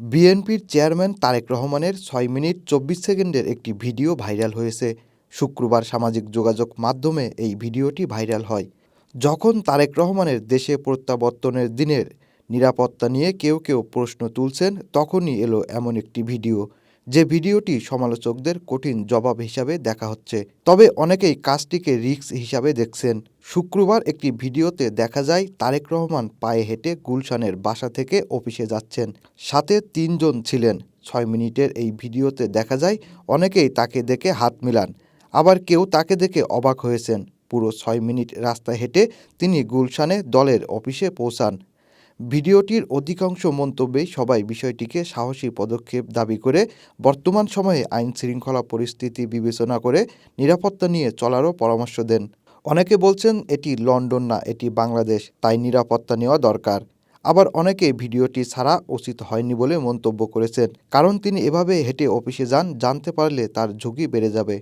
বিএনপির চেয়ারম্যান তারেক রহমানের ছয় মিনিট চব্বিশ সেকেন্ডের একটি ভিডিও ভাইরাল হয়েছে। শুক্রবার সামাজিক যোগাযোগ মাধ্যমে এই ভিডিওটি ভাইরাল হয়। যখন তারেক রহমানের দেশে প্রত্যাবর্তনের দিনের নিরাপত্তা নিয়ে কেউ কেউ প্রশ্ন তুলছেন, তখনই এলো এমন একটি ভিডিও। যে ভিডিওটি সমালোচকদের কঠিন জবাব হিসাবে দেখা হচ্ছে। তবে অনেকেই কাজটিকে রিস্ক হিসাবে দেখছেন। শুক্রবার একটি ভিডিওতে দেখা যায়, তারেক রহমান পায়ে হেঁটে গুলশানের বাসা থেকে অফিসে যাচ্ছেন। সাথে তিনজন ছিলেন। ছয় মিনিটের এই ভিডিওতে দেখা যায়, অনেকেই তাকে দেখে হাত মিলান। আবার কেউ তাকে দেখে অবাক হয়েছেন। পুরো ছয় মিনিট রাস্তা হেঁটে তিনি গুলশানে দলের অফিসে পৌঁছান। ভিডিওটির অধিকাংশ মন্তব্যে সবাই বিষয়টিকে সাহসী পদক্ষেপ দাবি করে বর্তমান সময়ে আইন শৃঙ্খলা পরিস্থিতি বিবেচনা করে নিরাপত্তা নিয়ে চলারও পরামর্শ দেন। অনেকে বলছেন এটি লন্ডন না, এটি বাংলাদেশ, তাই নিরাপত্তা নেওয়া দরকার। আবার অনেকে ভিডিওটি ছাড়া উচিত হয়নি বলে মন্তব্য করেছেন। কারণ তিনি এভাবে হেঁটে অফিসে যান, জানতে পারলে তার ঝুঁকি বেড়ে যাবে।